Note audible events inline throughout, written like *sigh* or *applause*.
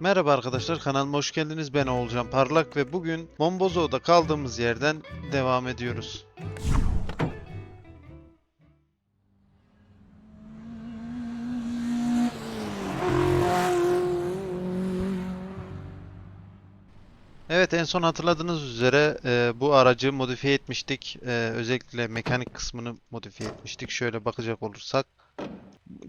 Merhaba arkadaşlar kanalıma hoş geldiniz. Ben Oğulcan Parlak ve bugün Mombozo'da kaldığımız yerden devam ediyoruz. Evet en son hatırladığınız üzere e, bu aracı modifiye etmiştik. E, özellikle mekanik kısmını modifiye etmiştik. Şöyle bakacak olursak.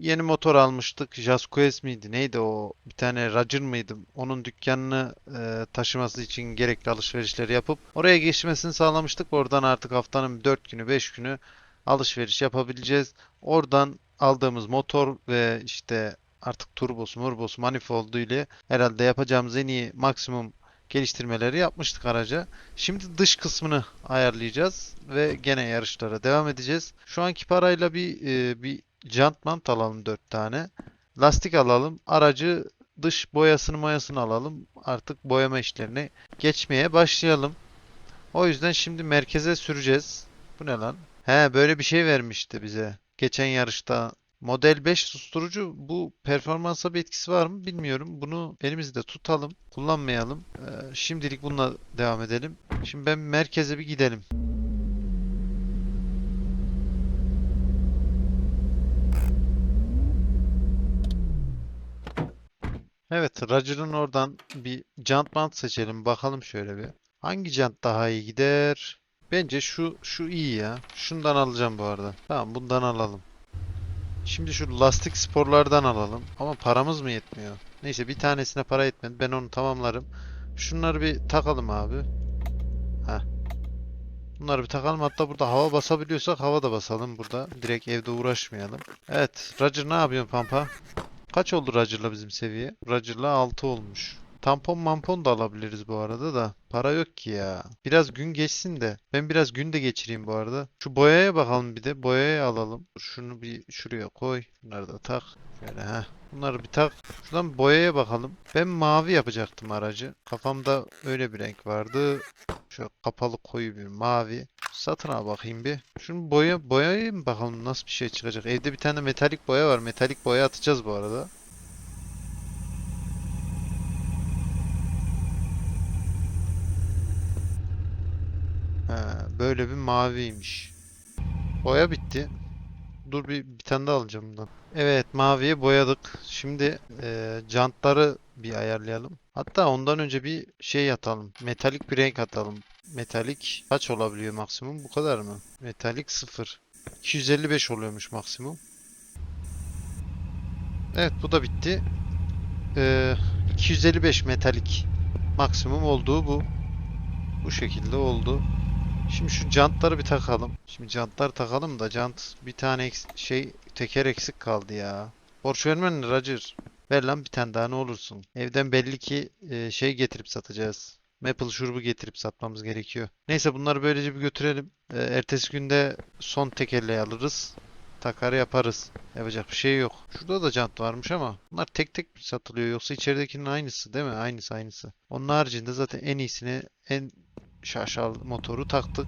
Yeni motor almıştık. Jasquez miydi? Neydi o? Bir tane Roger mıydı? Onun dükkanını e, taşıması için gerekli alışverişleri yapıp oraya geçmesini sağlamıştık. Oradan artık haftanın 4 günü 5 günü alışveriş yapabileceğiz. Oradan aldığımız motor ve işte artık turbosu, murbosu, manifoldu ile herhalde yapacağımız en iyi maksimum geliştirmeleri yapmıştık araca. Şimdi dış kısmını ayarlayacağız ve gene yarışlara devam edeceğiz. Şu anki parayla bir e, bir jant mant alalım 4 tane. Lastik alalım. Aracı dış boyasını moyasını alalım. Artık boyama işlerine geçmeye başlayalım. O yüzden şimdi merkeze süreceğiz. Bu ne lan? He böyle bir şey vermişti bize. Geçen yarışta Model 5 susturucu bu performansa bir etkisi var mı bilmiyorum. Bunu elimizde tutalım, kullanmayalım. Ee, şimdilik bununla devam edelim. Şimdi ben merkeze bir gidelim. Evet, Roger'ın oradan bir jant bant seçelim. Bakalım şöyle bir. Hangi jant daha iyi gider? Bence şu şu iyi ya. Şundan alacağım bu arada. Tamam, bundan alalım. Şimdi şu lastik sporlardan alalım. Ama paramız mı yetmiyor? Neyse bir tanesine para yetmedi. Ben onu tamamlarım. Şunları bir takalım abi. Heh. Bunları bir takalım. Hatta burada hava basabiliyorsak hava da basalım burada. Direkt evde uğraşmayalım. Evet. Roger ne yapıyorsun Pampa? Kaç oldu Roger'la bizim seviye? Roger'la 6 olmuş. Tampon mampon da alabiliriz bu arada da. Para yok ki ya. Biraz gün geçsin de. Ben biraz gün de geçireyim bu arada. Şu boyaya bakalım bir de. Boyaya alalım. Şunu bir şuraya koy. Bunları da tak. Şöyle ha. Bunları bir tak. Şuradan boyaya bakalım. Ben mavi yapacaktım aracı. Kafamda öyle bir renk vardı. Şu kapalı koyu bir mavi. Satın al bakayım bir. Şunu boya boyayayım bakalım nasıl bir şey çıkacak. Evde bir tane metalik boya var. Metalik boya atacağız bu arada. Ha, böyle bir maviymiş. Boya bitti. Dur bir, bir tane daha alacağım bundan. Evet maviye boyadık. Şimdi e, jantları bir ayarlayalım. Hatta ondan önce bir şey atalım. Metalik bir renk atalım. Metalik kaç olabiliyor maksimum? Bu kadar mı? Metalik 0. 255 oluyormuş maksimum. Evet bu da bitti. E, 255 metalik maksimum olduğu bu. Bu şekilde oldu. Şimdi şu jantları bir takalım. Şimdi jantları takalım da jant bir tane şey teker eksik kaldı ya. Borç vermen Roger. Ver lan bir tane daha ne olursun. Evden belli ki e, şey getirip satacağız. Maple şurubu getirip satmamız gerekiyor. Neyse bunları böylece bir götürelim. E, ertesi günde son tekerleği alırız. Takar yaparız. Yapacak bir şey yok. Şurada da jant varmış ama bunlar tek tek satılıyor yoksa içeridekinin aynısı değil mi? Aynısı aynısı. Onun haricinde zaten en iyisini en şaşal motoru taktık.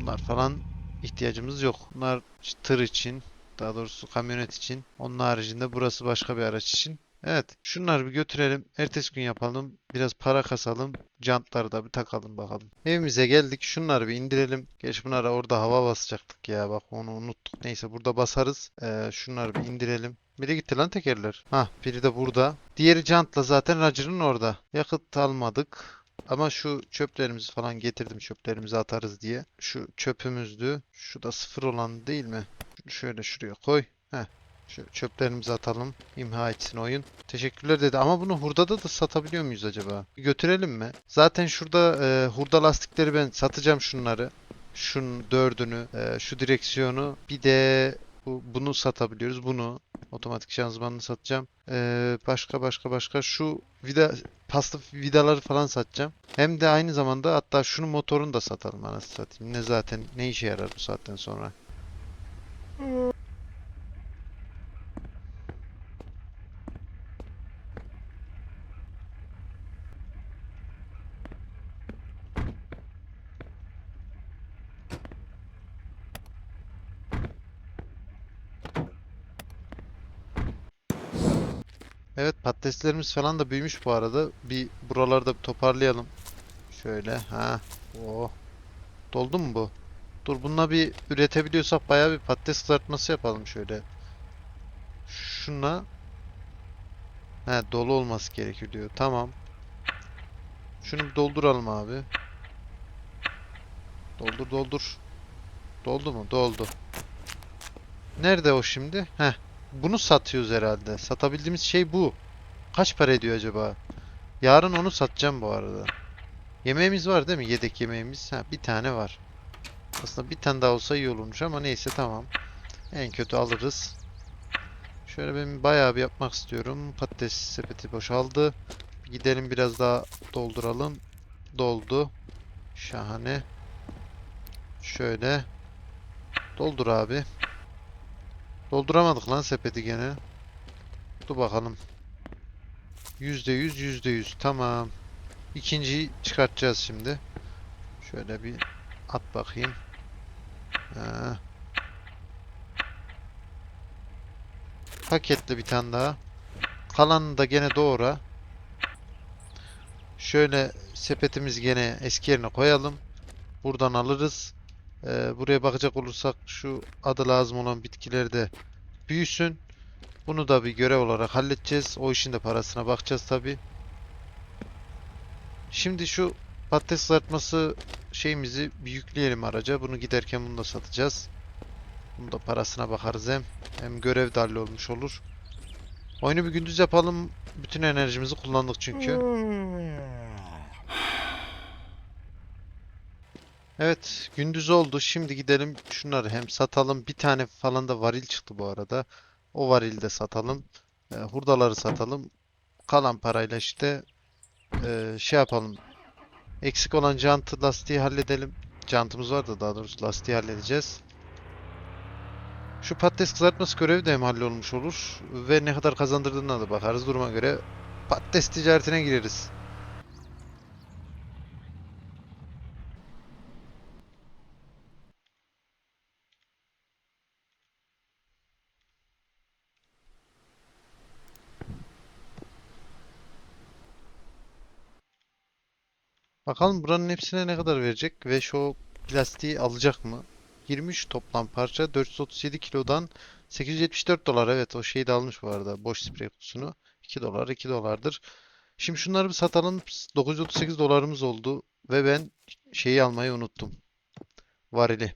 Bunlar falan ihtiyacımız yok. Bunlar tır için, daha doğrusu kamyonet için. Onun haricinde burası başka bir araç için. Evet, şunları bir götürelim. Ertesi gün yapalım. Biraz para kasalım. Jantları da bir takalım bakalım. Evimize geldik. Şunları bir indirelim. Geç bunlara orada hava basacaktık ya. Bak onu unuttuk. Neyse burada basarız. Ee, şunları bir indirelim. Biri gitti lan tekerler. Hah biri de burada. Diğeri jantla zaten Roger'ın orada. Yakıt almadık. Ama şu çöplerimizi falan getirdim çöplerimizi atarız diye. Şu çöpümüzdü. Şu da sıfır olan değil mi? Şöyle şuraya koy. Şu çöplerimizi atalım. İmha etsin oyun. Teşekkürler dedi. Ama bunu hurdada da satabiliyor muyuz acaba? Götürelim mi? Zaten şurada e, hurda lastikleri ben satacağım şunları. Şunun dördünü, e, şu direksiyonu. Bir de bu, bunu satabiliyoruz. Bunu. Otomatik şanzımanını satacağım. Ee, başka başka başka şu vida pasta vidaları falan satacağım. Hem de aynı zamanda hatta şunun motorunu da satalım anasını satayım. Ne zaten ne işe yarar bu saatten sonra. Patateslerimiz falan da büyümüş bu arada. Bir buraları da bir toparlayalım. Şöyle ha. Oh. Doldu mu bu? Dur bununla bir üretebiliyorsak bayağı bir patates kızartması yapalım şöyle. Şuna He dolu olması gerekiyor diyor. Tamam. Şunu bir dolduralım abi. Doldur doldur. Doldu mu? Doldu. Nerede o şimdi? Heh. Bunu satıyoruz herhalde. Satabildiğimiz şey bu. Kaç para ediyor acaba? Yarın onu satacağım bu arada. Yemeğimiz var değil mi? Yedek yemeğimiz. Ha, bir tane var. Aslında bir tane daha olsa iyi olurmuş ama neyse tamam. En kötü alırız. Şöyle ben bayağı bir yapmak istiyorum. Patates sepeti boşaldı. Gidelim biraz daha dolduralım. Doldu. Şahane. Şöyle. Doldur abi. Dolduramadık lan sepeti gene. Dur bakalım. Yüzde yüz, yüzde yüz. Tamam. İkinciyi çıkartacağız şimdi. Şöyle bir at bakayım. Ha. Paketle bir tane daha. Kalanını da gene doğra. Şöyle sepetimizi gene eski yerine koyalım. Buradan alırız. Ee, buraya bakacak olursak şu adı lazım olan bitkiler de büyüsün. Bunu da bir görev olarak halledeceğiz. O işin de parasına bakacağız tabi. Şimdi şu patates kızartması şeyimizi bir yükleyelim araca. Bunu giderken bunu da satacağız. Bunu da parasına bakarız hem. Hem görev de hallolmuş olur. Oyunu bir gündüz yapalım. Bütün enerjimizi kullandık çünkü. Evet, gündüz oldu. Şimdi gidelim şunları hem satalım. Bir tane falan da varil çıktı bu arada. O varili de satalım. E, hurdaları satalım. Kalan parayla işte e, şey yapalım. Eksik olan jantı, lastiği halledelim. Jantımız var da daha doğrusu lastiği halledeceğiz. Şu patates kızartması görevi de hem hallolmuş olur. Ve ne kadar kazandırdığına da bakarız duruma göre. Patates ticaretine gireriz. Bakalım buranın hepsine ne kadar verecek ve şu plastiği alacak mı? 23 toplam parça 437 kilodan 874 dolar evet o şeyi de almış bu arada boş sprey kutusunu 2 dolar 2 dolardır. Şimdi şunları bir satalım 938 dolarımız oldu ve ben şeyi almayı unuttum. Varili.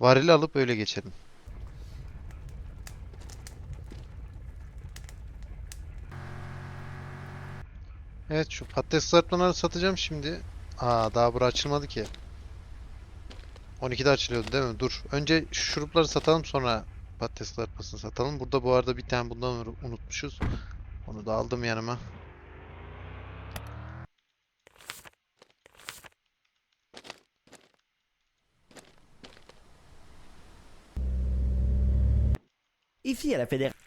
Varili alıp öyle geçelim. Evet şu patates kızartmaları satacağım şimdi. Aa daha bura açılmadı ki. 12'de açılıyordu değil mi? Dur. Önce şu şurupları satalım sonra patates kızartmasını satalım. Burada bu arada bir tane bundan unu- unutmuşuz. Onu da aldım yanıma. Ici à la fédération.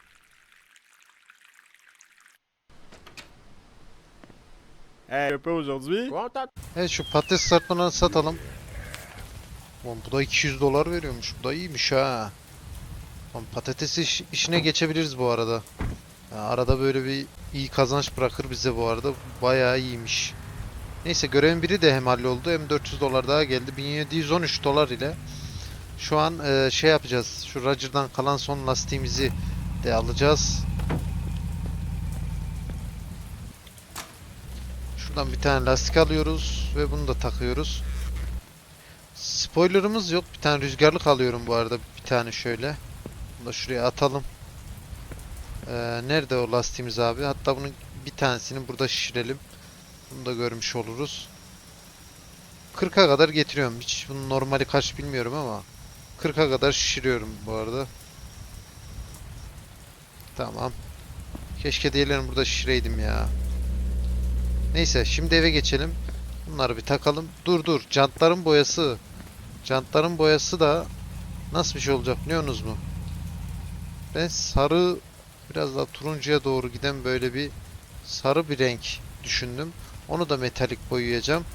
Hey, pas aujourd'hui. Evet şu patates kızartmalarını satalım. Oğlum bu da 200 dolar veriyormuş. Bu da iyiymiş ha. Oğlum patates iş- işine geçebiliriz bu arada. Ya arada böyle bir iyi kazanç bırakır bize bu arada. Bayağı iyiymiş. Neyse görevin biri de hem halloldu hem 400 dolar daha geldi. 1713 dolar ile şu an e, şey yapacağız. Şu Roger'dan kalan son lastiğimizi de alacağız. Şuradan bir tane lastik alıyoruz ve bunu da takıyoruz. Spoilerımız yok. Bir tane rüzgarlık alıyorum bu arada. Bir tane şöyle. Bunu da şuraya atalım. Ee, nerede o lastiğimiz abi? Hatta bunun bir tanesini burada şişirelim. Bunu da görmüş oluruz. 40'a kadar getiriyorum. Hiç bunun normali kaç bilmiyorum ama 40'a kadar şişiriyorum bu arada. Tamam. Keşke diğerlerini burada şişireydim ya. Neyse şimdi eve geçelim. Bunları bir takalım. Dur dur. Jantların boyası. Jantların boyası da nasıl bir şey olacak biliyorsunuz mu? Ben sarı biraz daha turuncuya doğru giden böyle bir sarı bir renk düşündüm. Onu da metalik boyayacağım.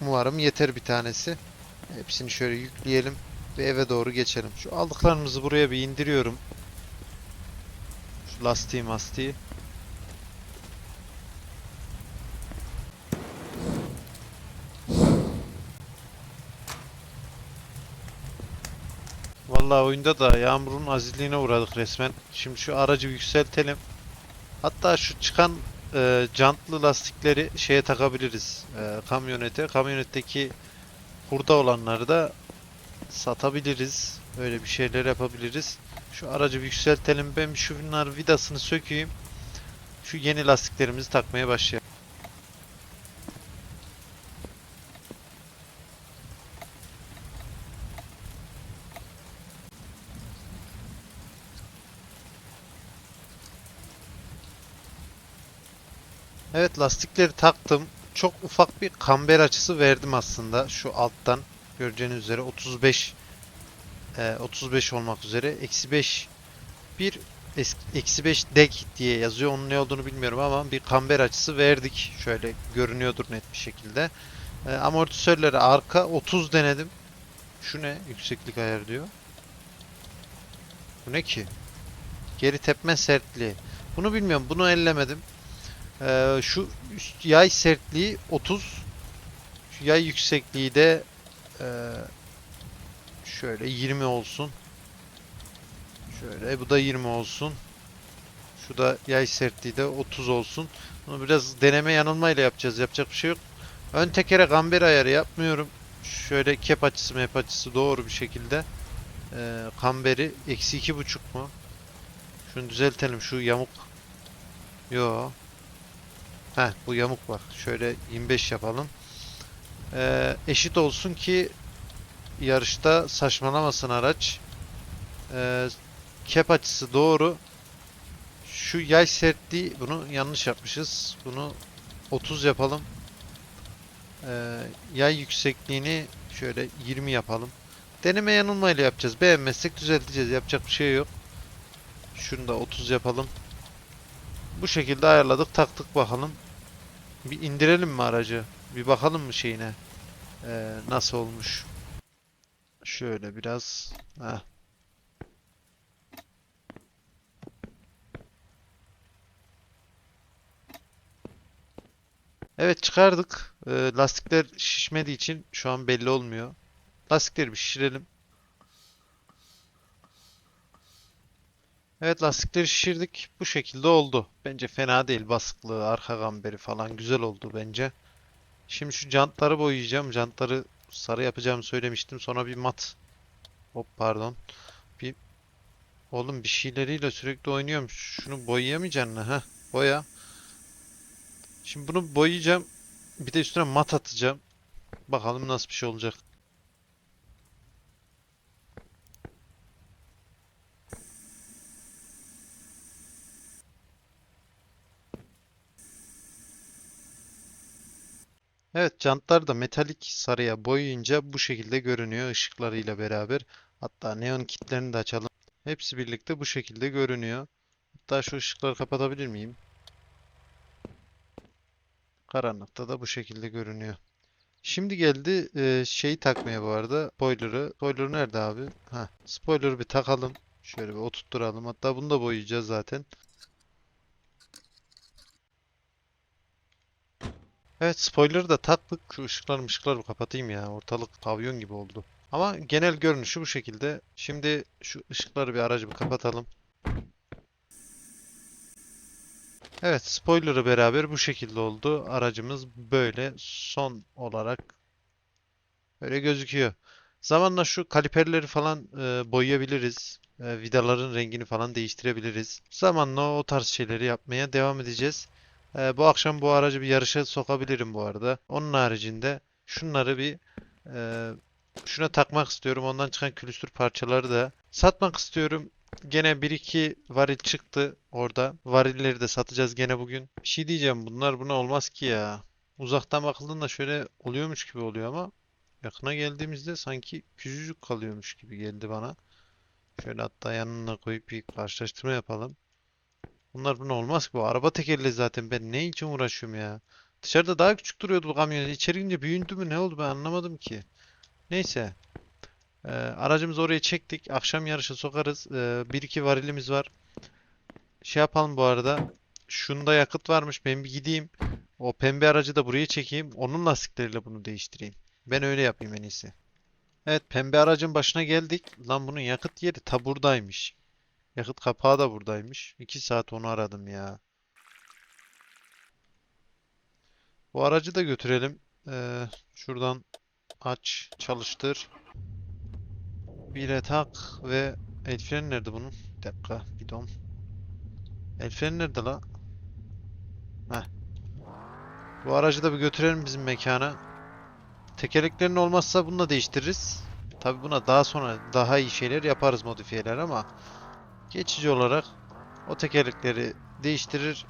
Umarım yeter bir tanesi. Hepsini şöyle yükleyelim ve eve doğru geçelim. Şu aldıklarımızı buraya bir indiriyorum. Şu lastiği mastiği. Vallahi oyunda da yağmurun azizliğine uğradık resmen. Şimdi şu aracı yükseltelim. Hatta şu çıkan e, jantlı lastikleri şeye takabiliriz. E, kamyonete. Kamyonetteki hurda olanları da satabiliriz. Öyle bir şeyler yapabiliriz. Şu aracı yükseltelim. Ben şunlar vidasını sökeyim. Şu yeni lastiklerimizi takmaya başlayalım. Evet lastikleri taktım. Çok ufak bir kamber açısı verdim aslında şu alttan. Göreceğiniz üzere 35 e, 35 olmak üzere. Eksi 5 bir eksi 5 dek diye yazıyor. Onun ne olduğunu bilmiyorum ama bir kamber açısı verdik. Şöyle görünüyordur net bir şekilde. E, amortisörleri arka 30 denedim. Şu ne? Yükseklik ayar diyor. Bu ne ki? Geri tepme sertliği. Bunu bilmiyorum. Bunu ellemedim. Ee, şu yay sertliği 30. Şu yay yüksekliği de ee, şöyle 20 olsun. Şöyle bu da 20 olsun. Şu da yay sertliği de 30 olsun. Bunu biraz deneme yanılmayla yapacağız. Yapacak bir şey yok. Ön tekere gamber ayarı yapmıyorum. Şöyle kep açısı mep açısı doğru bir şekilde. Ee, kamberi eksi iki buçuk mu? Şunu düzeltelim. Şu yamuk. Yo. Heh bu yamuk bak. Şöyle 25 yapalım. Ee, eşit olsun ki yarışta saçmalamasın araç. Ee, kep açısı doğru. Şu yay sertliği bunu yanlış yapmışız. Bunu 30 yapalım. Ee, yay yüksekliğini şöyle 20 yapalım. Deneme yanılmayla yapacağız. Beğenmezsek düzelteceğiz. Yapacak bir şey yok. Şunu da 30 yapalım. Bu şekilde ayarladık. Taktık bakalım. Bir indirelim mi aracı? Bir bakalım mı şeyine? Ee, nasıl olmuş? Şöyle biraz. Heh. Evet çıkardık. Ee, lastikler şişmediği için şu an belli olmuyor. Lastikleri bir şişirelim. Evet lastikleri şişirdik. Bu şekilde oldu. Bence fena değil. Baskılı, arka gamberi falan güzel oldu bence. Şimdi şu jantları boyayacağım. Jantları sarı yapacağımı söylemiştim. Sonra bir mat. Hop pardon. Bir Oğlum bir şeyleriyle sürekli oynuyorum. Şunu boyayamayacaksın ha. Boya. Şimdi bunu boyayacağım. Bir de üstüne mat atacağım. Bakalım nasıl bir şey olacak. Evet, jantlar da metalik sarıya boyayınca bu şekilde görünüyor ışıklarıyla beraber. Hatta neon kitlerini de açalım. Hepsi birlikte bu şekilde görünüyor. Hatta şu ışıkları kapatabilir miyim? Karanlıkta da bu şekilde görünüyor. Şimdi geldi e, şeyi takmaya bu arada. Spoiler'ı. Spoiler nerede abi? Ha, spoiler'ı bir takalım. Şöyle bir oturtturalım. Hatta bunu da boyayacağız zaten. Evet spoiler'ı da taktık. Şu ışıkları ışıkları kapatayım ya. Ortalık pavyon gibi oldu. Ama genel görünüşü bu şekilde. Şimdi şu ışıkları bir aracı bir kapatalım. Evet spoiler'ı beraber bu şekilde oldu. Aracımız böyle son olarak böyle gözüküyor. Zamanla şu kaliperleri falan e, boyayabiliriz. E, vidaların rengini falan değiştirebiliriz. Zamanla o tarz şeyleri yapmaya devam edeceğiz. Ee, bu akşam bu aracı bir yarışa sokabilirim bu arada. Onun haricinde şunları bir e, şuna takmak istiyorum. Ondan çıkan külüstür parçaları da satmak istiyorum. Gene 1-2 varil çıktı orada. Varilleri de satacağız gene bugün. Bir şey diyeceğim. Bunlar buna olmaz ki ya. Uzaktan bakıldığında şöyle oluyormuş gibi oluyor ama yakına geldiğimizde sanki küçücük kalıyormuş gibi geldi bana. Şöyle hatta yanına koyup bir karşılaştırma yapalım. Bunlar buna olmaz ki bu. Araba tekerli zaten. Ben ne için uğraşıyorum ya? Dışarıda daha küçük duruyordu bu kamyon. İçeri girince büyüdü mü ne oldu ben anlamadım ki. Neyse. Ee, aracımızı oraya çektik. Akşam yarışa sokarız. Ee, bir iki varilimiz var. Şey yapalım bu arada. Şunda yakıt varmış. Ben bir gideyim. O pembe aracı da buraya çekeyim. Onun lastikleriyle bunu değiştireyim. Ben öyle yapayım en iyisi. Evet pembe aracın başına geldik. Lan bunun yakıt yeri ta buradaymış. Yakıt kapağı da buradaymış. 2 saat onu aradım ya. Bu aracı da götürelim. Ee, şuradan aç, çalıştır. Bire tak ve el freni nerede bunun? Bir dakika, bidon. El freni nerede la? Heh. Bu aracı da bir götürelim bizim mekana. Tekerleklerin olmazsa bunu da değiştiririz. Tabi buna daha sonra daha iyi şeyler yaparız modifiyeler ama geçici olarak o tekerlekleri değiştirir.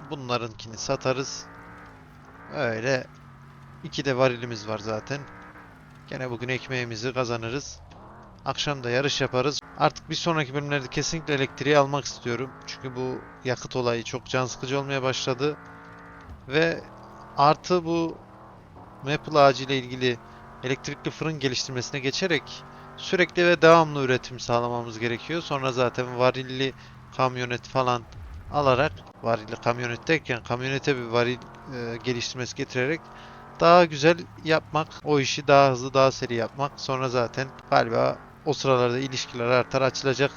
Bunlarınkini satarız. Öyle iki de varilimiz var zaten. Gene bugün ekmeğimizi kazanırız. Akşam da yarış yaparız. Artık bir sonraki bölümlerde kesinlikle elektriği almak istiyorum. Çünkü bu yakıt olayı çok can sıkıcı olmaya başladı. Ve artı bu Maple ağacı ile ilgili elektrikli fırın geliştirmesine geçerek sürekli ve devamlı üretim sağlamamız gerekiyor. Sonra zaten varilli kamyonet falan alarak varilli kamyonet derken kamyonete bir varil e, geliştirmesi getirerek daha güzel yapmak, o işi daha hızlı, daha seri yapmak. Sonra zaten galiba o sıralarda ilişkiler artar, açılacak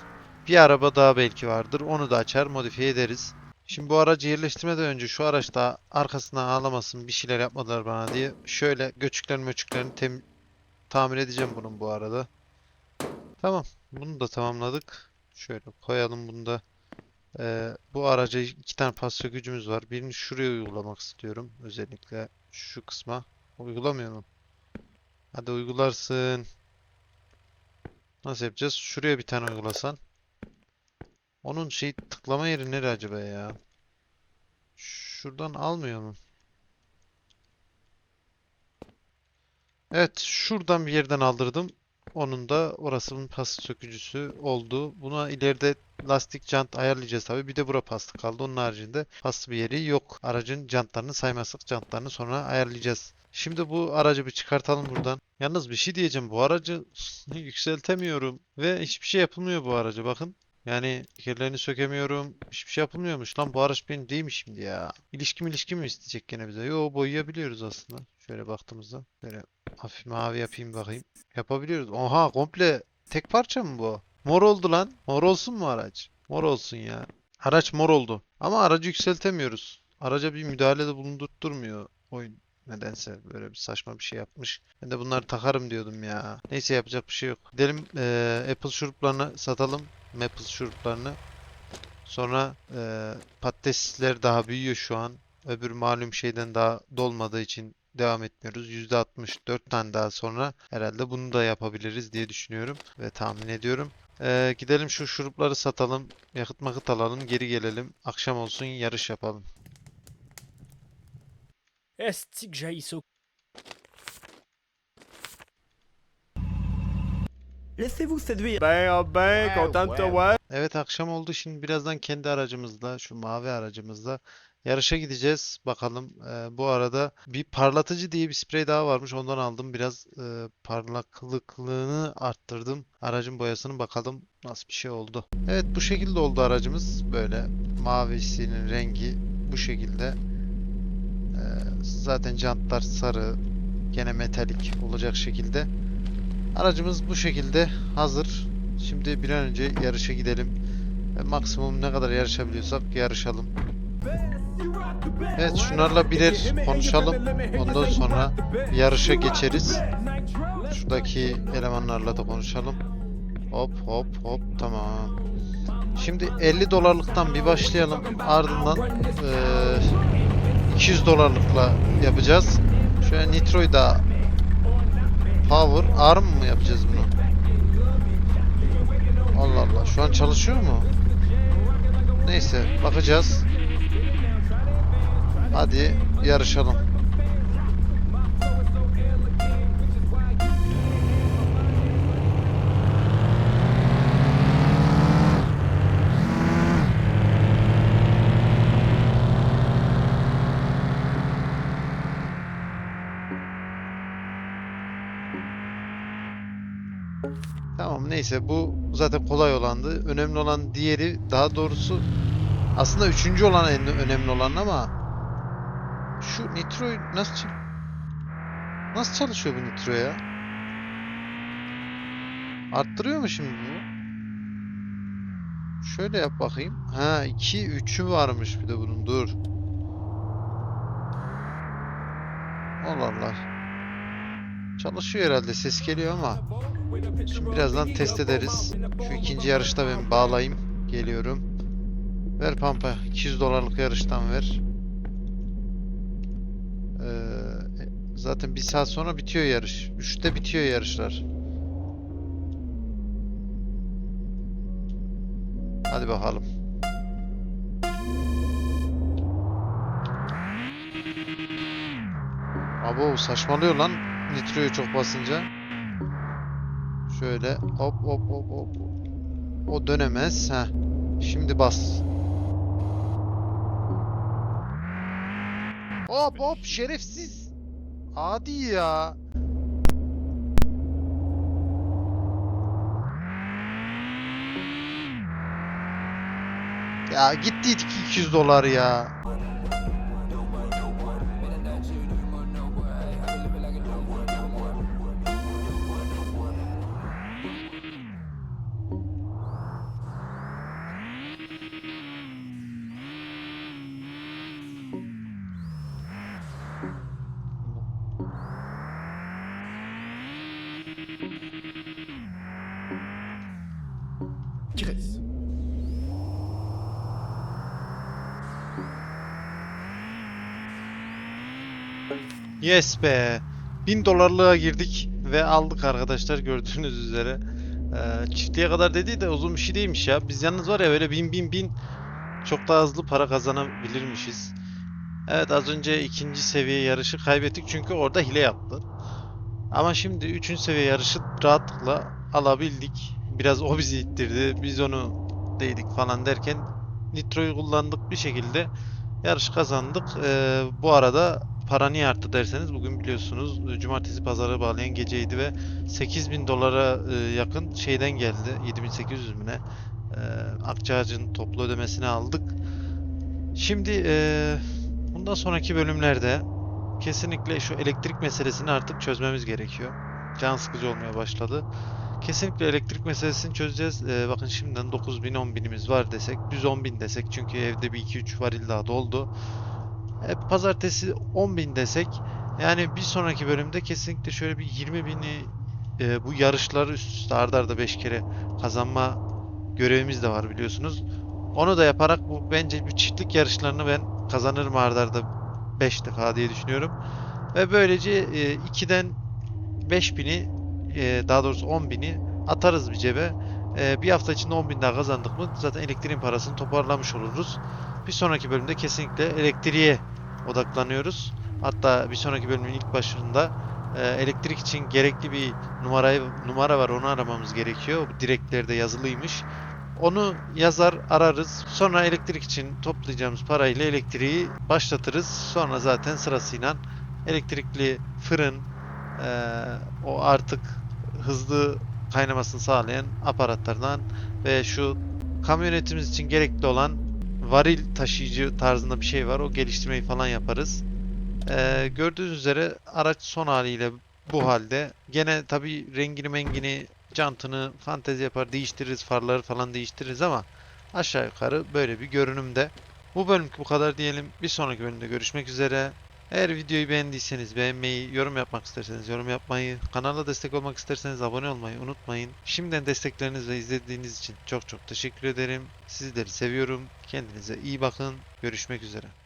bir araba daha belki vardır. Onu da açar, modifiye ederiz. Şimdi bu aracı yerleştirmeden önce şu araçta arkasından ağlamasın bir şeyler yapmadılar bana diye şöyle göçüklerini möçüklerini tamir edeceğim bunun bu arada. Tamam. Bunu da tamamladık. Şöyle koyalım bunu da. Ee, bu araca iki tane pasya gücümüz var. Birini şuraya uygulamak istiyorum. Özellikle şu kısma. Uygulamıyor mu? Hadi uygularsın. Nasıl yapacağız? Şuraya bir tane uygulasan. Onun şey tıklama yeri nere acaba ya? Şuradan almıyor mu? Evet, şuradan bir yerden aldırdım. Onun da orasının pası sökücüsü oldu. Buna ileride lastik jant ayarlayacağız tabii. Bir de bura paslı kaldı. Onun haricinde paslı bir yeri yok. Aracın jantlarını saymazsak jantlarını sonra ayarlayacağız. Şimdi bu aracı bir çıkartalım buradan. Yalnız bir şey diyeceğim. Bu aracı *laughs* yükseltemiyorum. Ve hiçbir şey yapılmıyor bu araca. Bakın. Yani tekerlerini sökemiyorum. Hiçbir şey yapılmıyormuş. Lan bu araç benim değil mi şimdi ya? İlişki mi ilişki mi isteyecek gene bize? Yo boyayabiliyoruz aslında. Şöyle baktığımızda. Böyle hafif mavi yapayım bakayım. Yapabiliyoruz. Oha komple tek parça mı bu? Mor oldu lan. Mor olsun mu araç? Mor olsun ya. Araç mor oldu. Ama aracı yükseltemiyoruz. Araca bir müdahalede bulundurtturmuyor oyun. Nedense böyle bir saçma bir şey yapmış. Ben de bunları takarım diyordum ya. Neyse yapacak bir şey yok. Gidelim eee, Apple şuruplarını satalım. Maple şuruplarını. Sonra eee patatesler daha büyüyor şu an. Öbür malum şeyden daha dolmadığı için devam etmiyoruz. %64 tane daha sonra herhalde bunu da yapabiliriz diye düşünüyorum ve tahmin ediyorum. Eee, gidelim şu şurupları satalım. Yakıt makıt alalım. Geri gelelim. Akşam olsun yarış yapalım. Laissez-vous séduire. Ben, ben, content ouais. voir. Evet akşam oldu. Şimdi birazdan kendi aracımızla, şu mavi aracımızla yarışa gideceğiz. Bakalım. Ee, bu arada bir parlatıcı diye bir sprey daha varmış. Ondan aldım. Biraz e, parlaklıklığını arttırdım. Aracın boyasını bakalım nasıl bir şey oldu. Evet bu şekilde oldu aracımız. Böyle mavisinin rengi bu şekilde. Ee, zaten jantlar sarı. Gene metalik olacak şekilde. Aracımız bu şekilde hazır. Şimdi bir an önce yarışa gidelim. Ve maksimum ne kadar yarışabiliyorsak yarışalım. Evet şunlarla birer konuşalım. Ondan sonra yarışa geçeriz. Şuradaki elemanlarla da konuşalım. Hop hop hop tamam. Şimdi 50 dolarlıktan bir başlayalım. Ardından eee, 200 dolarlıkla yapacağız. Şöyle Nitro'yu da Power Arm mı yapacağız bunu? Allah Allah. Şu an çalışıyor mu? Neyse bakacağız. Hadi yarışalım. Tamam neyse bu zaten kolay olandı. Önemli olan diğeri daha doğrusu aslında üçüncü olan en önemli olan ama şu nitro nasıl nasıl çalışıyor bu nitro ya? Arttırıyor mu şimdi bu? Şöyle yap bakayım. Ha 2 3'ü varmış bir de bunun. Dur. Allah Allah. Çalışıyor herhalde. Ses geliyor ama. Şimdi birazdan test ederiz. Şu ikinci yarışta ben bağlayayım. Geliyorum. Ver Pampa. 200 dolarlık yarıştan ver. Ee, zaten bir saat sonra bitiyor yarış. 3'te bitiyor yarışlar. Hadi bakalım. Abo saçmalıyor lan nitroyu çok basınca. Şöyle hop hop hop hop. O dönemez. Ha. Şimdi bas. Hop hop şerefsiz. Adi ya. Ya gittiydik 200 dolar ya. Yes be. 1000 dolarlığa girdik ve aldık arkadaşlar gördüğünüz üzere. Ee, çiftliğe kadar dediği de uzun bir şey değilmiş ya. Biz yalnız var ya böyle bin bin bin çok daha hızlı para kazanabilirmişiz. Evet az önce ikinci seviye yarışı kaybettik çünkü orada hile yaptı. Ama şimdi üçüncü seviye yarışı rahatlıkla alabildik. Biraz o bizi ittirdi. Biz onu değdik falan derken Nitro'yu kullandık bir şekilde yarış kazandık. Ee, bu arada para niye arttı derseniz bugün biliyorsunuz e, cumartesi pazara bağlayan geceydi ve 8000 dolara e, yakın şeyden geldi. 7800 mü ne? Ee, Akçaağaç'ın toplu ödemesini aldık. Şimdi e, bundan sonraki bölümlerde kesinlikle şu elektrik meselesini artık çözmemiz gerekiyor. Can sıkıcı olmaya başladı. Kesinlikle elektrik meselesini çözeceğiz. Bakın şimdiden 9000 10.000'imiz var desek, düz 10.000 desek çünkü evde bir 2-3 varil daha doldu. E, pazartesi 10.000 desek yani bir sonraki bölümde kesinlikle şöyle bir 20.000'i e, bu yarışları üst üste arda arda 5 kere kazanma görevimiz de var biliyorsunuz. Onu da yaparak bu bence bir çiftlik yarışlarını ben kazanırım arda arda 5 defa diye düşünüyorum. Ve böylece e, 2'den 5000'i e, daha doğrusu 10.000'i atarız bir cebe. E, bir hafta içinde 10.000 daha kazandık mı zaten elektriğin parasını toparlamış oluruz. Bir sonraki bölümde kesinlikle elektriğe odaklanıyoruz. Hatta bir sonraki bölümün ilk başında e, elektrik için gerekli bir numarayı numara var onu aramamız gerekiyor. Direklerde yazılıymış. Onu yazar ararız. Sonra elektrik için toplayacağımız parayla elektriği başlatırız. Sonra zaten sırasıyla elektrikli fırın, eee, o artık hızlı kaynamasını sağlayan aparatlardan ve şu kamyonetimiz için gerekli olan varil taşıyıcı tarzında bir şey var. O geliştirmeyi falan yaparız. Eee, gördüğünüz üzere araç son haliyle bu halde. Gene tabi rengini mengini, jantını fantezi yapar, değiştiririz, farları falan değiştiririz ama aşağı yukarı böyle bir görünümde. Bu bölümlük bu kadar diyelim. Bir sonraki bölümde görüşmek üzere. Eğer videoyu beğendiyseniz beğenmeyi, yorum yapmak isterseniz yorum yapmayı, kanala destek olmak isterseniz abone olmayı unutmayın. Şimdiden destekleriniz ve izlediğiniz için çok çok teşekkür ederim. Sizleri seviyorum. Kendinize iyi bakın. Görüşmek üzere.